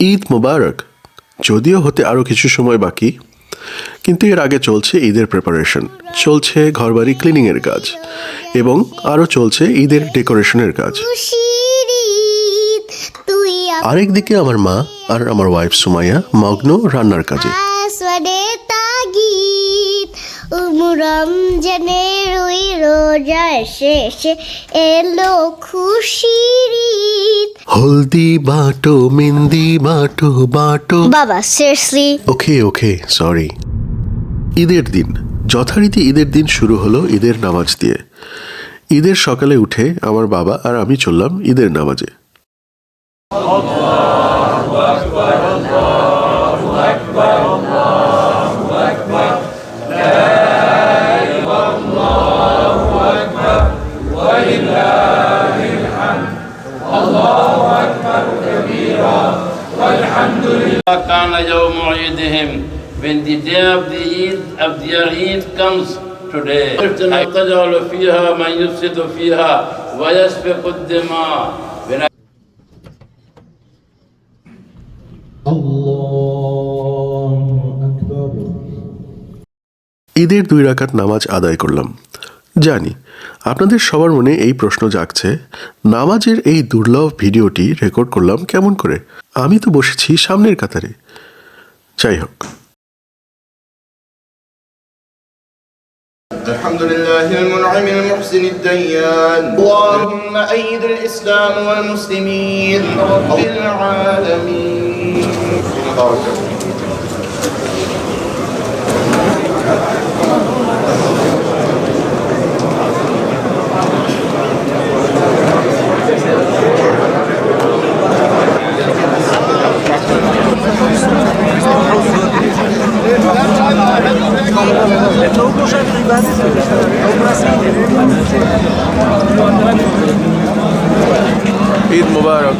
ঈদ মোবারক। যদিও হতে আরও কিছু সময় বাকি, কিন্তু এর আগে চলছে ঈদের প্রিপারেশন চলছে ঘরবাড়ি ক্লিনিংয়ের কাজ এবং আরও চলছে ঈদের ডেকোরেশনের কাজ। আরেকদিকে আমার মা আর আমার ওয়াইফ সুমাইয়া মগ্ন রান্নার কাজে। রমজানের ওই রোজার শেষে এলো খুশির হলদি বাটো মেহেন্দি বাটো বাটো। বাবা সিরিয়াসলি ওকে ওকে সরি ঈদের দিন যথারীতি ঈদের দিন শুরু হলো ঈদের নামাজ দিয়ে। ঈদের সকালে উঠে আমার বাবা আর আমি চললাম ঈদের নামাজে। when the day of the Eid of their Eid comes today تجعل فيها من يفسد فيها ويسفك الدماء when ঈদের দুই রাকাত নামাজ আদায় করলাম জানি আপনাদের সবার মনে এই প্রশ্ন জাগছে নামাজের এই দুর্লভ ভিডিওটি রেকর্ড করলাম কেমন করে আমি তো বসেছি সামনের কাতারে যাই হোক الحمد لله المنعم المحسن الديان. اللهم أيد الإسلام والمسلمين رب العالمين. ঈদ মুবারক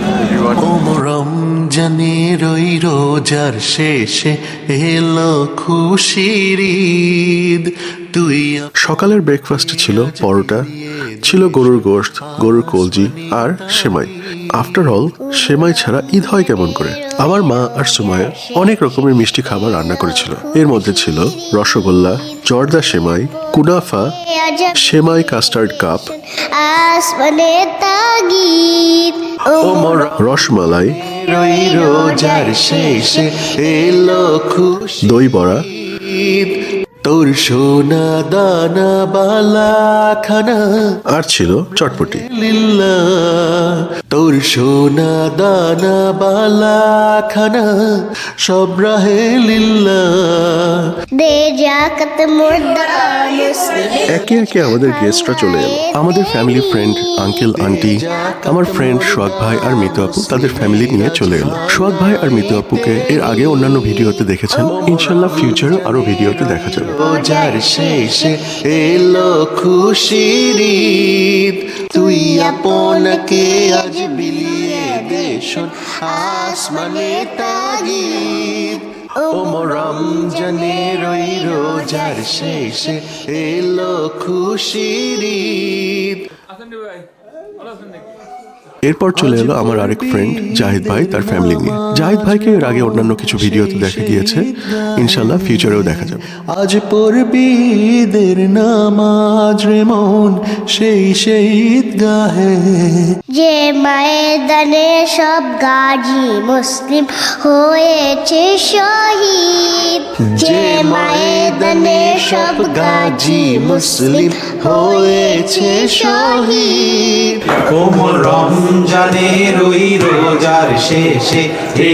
রমজানের ওই রোজার শেষে এলো খুশির ঈদ। তুই সকালের ব্রেকফাস্টে ছিল পরোটা ছিল গরুর গোশত গরুর কলজি আর সেমাই। আফটার অল সেমাই ছাড়া ঈদ হয় কেমন করে? আমার মা আর সুমায়া অনেক রকমের মিষ্টি খাবার রান্না করেছিল। এর মধ্যে ছিল রসগোল্লা জর্দা সেমাই কুনাফা সেমাই কাস্টার্ড কাপ রসমালাই দই বড়া তোর সোনা দানা বালা খানা। আর ছিল চটপটি। লিল্লা তোর সোনা দানা বালা খানা। সব রাহে লিল্লা দে জাকাত একে একে আমাদের গেস্টরা চলে এলো। আমাদের ফ্যামিলি ফ্রেন্ড আঙ্কেল আন্টি আমার ফ্রেন্ড সোহাগ ভাই আর মিতু আপু তাদের ফ্যামিলি নিয়ে চলে এলো। সোহাগ ভাই আর মিতু আপুকে এর আগে অন্যান্য ভিডিওতে দেখেছেন। ইনশাল্লাহ ফিউচারও আরও ভিডিওতে দেখা যাবে। রোজার শেষে এলো খুশির তুই আপনাকে আজ বিলিয়ে দে শোন আসমানে তাগিদ। ও রমজানের ওই রোজার শেষে এলো খুশির ঈদ। এরপর চলে এলো আমার আরেক ফ্রেন্ড জাহিদ ভাই তার ফ্যামিলি নিয়ে। জাহিদ ভাইকে এর আগে অন্যান্য কিছু ভিডিওতে দেখা গিয়েছে। ইনশাল্লাহ ফিউচারেও দেখা যাবে। আজ পড়বি ঈদের নামাজ রে মন সেই সেই ঈদগাহে। যে ময়দানে সব গাজী মুসলিম হয়েছে শহীদ। যে ময়দানে সব গাজী মুসলিম হয়েছে শহীদ। কোমল রমজানের ওই রোজার শেষে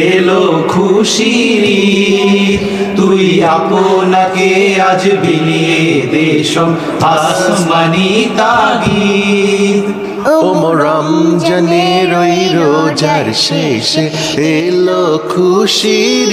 এলো খুশির। তুই আপনাকে আজ বিলিয়ে দেশম আসমানি তাগিদ ও রমজানের ওই রোজার শেষে এলো খুশির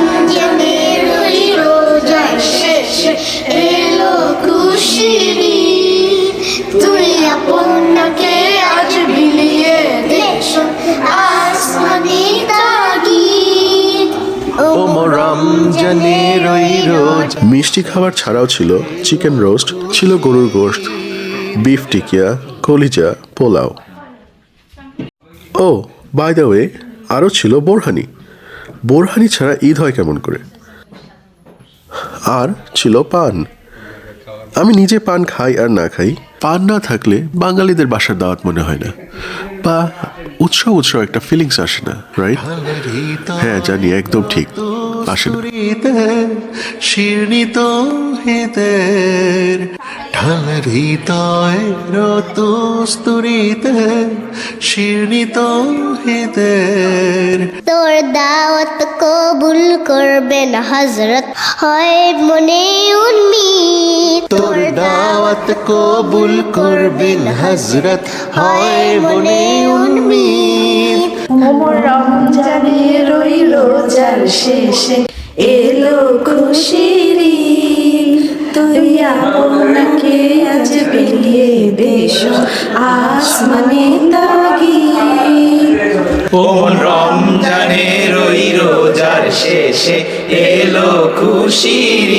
মিষ্টি খাবার ছাড়াও ছিল চিকেন রোস্ট, ছিল গরুর গোশত, বিফ টিকিয়া, কলিজা, পোলাও। ও বাই দ্য ওয়ে আরও ছিল বোরহানি। বোরহানি ছাড়া ঈদ হয় কেমন করে? আর ছিল পান। আমি নিজে পান খাই আর না খাই, পান না থাকলে বাঙালিদের বাসার দাওয়াত মনে হয় না। বা উৎসব উৎসব একটা ফিলিংস আসে না রাইট হ্যাঁ জানি, একদম ঠিক। আসে না তুরিতে শিরনি তো হিতের ঢাল হৃদয় রতুস্তুরিতে শিরনি হিতের তোর দাওয়াত কবুল করবেন হজরত হয় মনে উন্মিত। তোর দাওয়াত কবুল করবেন হজরত হয় মনে উন্মিত। মোমর রমজানের ওই রোজার শেষে এলো খুশির। তুই আপনাকে আজ বিলিয়ে দেশ আসমানে তাগি ও রমজানের ওই রোজার শেষে এলো খুশির।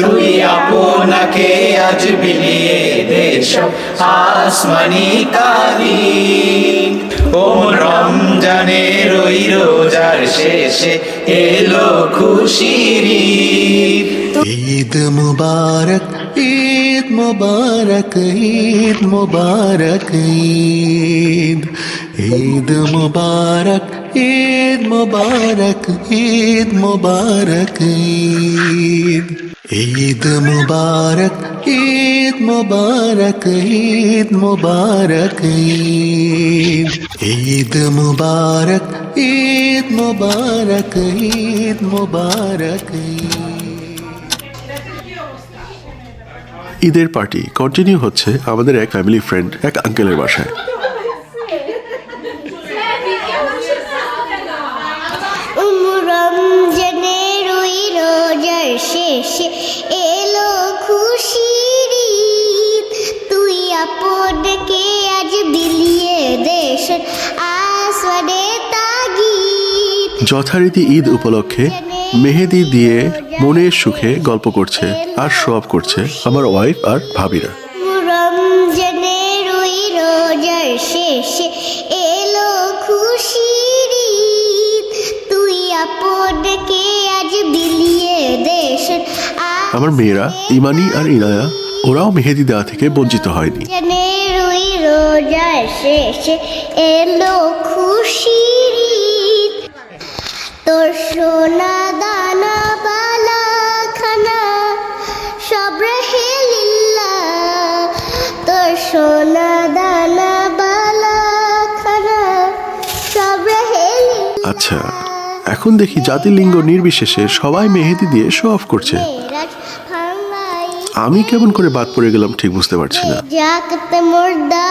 তুই আপনাকে আজ বিলিয়ে দেশ আসমানি কালীন ও রমজানের ওই রোজার শেষে এলো খুশির। ঈদ মুবারক ঈদ মুবারক ঈদ মুবারক, ঈদ। ঈদ মুবারক ঈদ মুবারক ঈদ মুবারক, ঈদ। ঈদ মুবারক ঈদ মুবারক ঈদ মুবারক ঈদ। মুবারক ঈদ মুবারক ঈদ মুবারক ঈদের পার্টি কন্টিনিউ হচ্ছে আমাদের এক ফ্যামিলি ফ্রেন্ড এক আঙ্কেলের বাসায়। আসরে তাগিদ যথারীতি ঈদ উপলক্ষে মেহেদি দিয়ে মনের সুখে গল্প করছে আর সব করছে আমার ওয়াইফ আর ভাবিরা। শেষে এলো খুশির তুই আপনকে আজ বিলিয়ে দেশ আমার মেয়েরা ইমানি আর ইনায়া ওরাও মেহেদি দেওয়া থেকে বঞ্চিত হয়নি। রোজার শেষে এলো খুশির তোর সোনা দানা, বালা, খানা, সব রেহে লিল্লা। তোর সোনা দানা, বালা, খানা, সব রেহে আচ্ছা এখন দেখি জাতি লিঙ্গ নির্বিশেষে সবাই মেহেদি দিয়ে শো অফ করছে। আমি কেমন করে বাদ পড়ে গেলাম ঠিক বুঝতে পারছি না। জাকত মুর্দা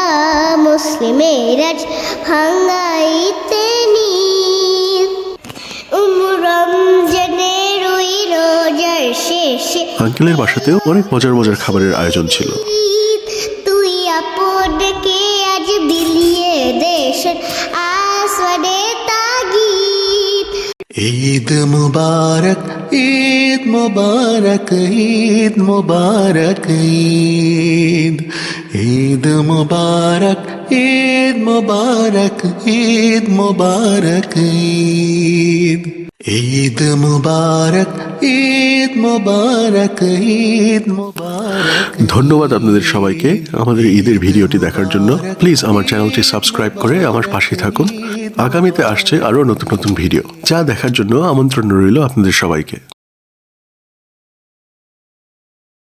ওই রোজার শেষে আঙ্কেলের বাসাতেও অনেক মজার মজার খাবারের আয়োজন ছিল। ঈদ। তুই আপনকে আজ বিলিয়ে দেশ আসরে তাগিদ। ঈদ মুবারক ঈদ মুবারক ঈদ মুবারক, ঈদ ঈদ মুবারক ঈদ মুবারক ঈদ মুবারক, ঈদ ঈদ মুবারক ঈদ মুবারক ঈদ মুবারক। ধন্যবাদ আপনাদের সবাইকে আমাদের ঈদের ভিডিওটি দেখার জন্য। প্লিজ আমার চ্যানেলটি সাবস্ক্রাইব করে আমার পাশে থাকুন। আগামীতে আসছে আরও নতুন নতুন ভিডিও। যা দেখার জন্য আমন্ত্রণ রইল আপনাদের সবাইকে।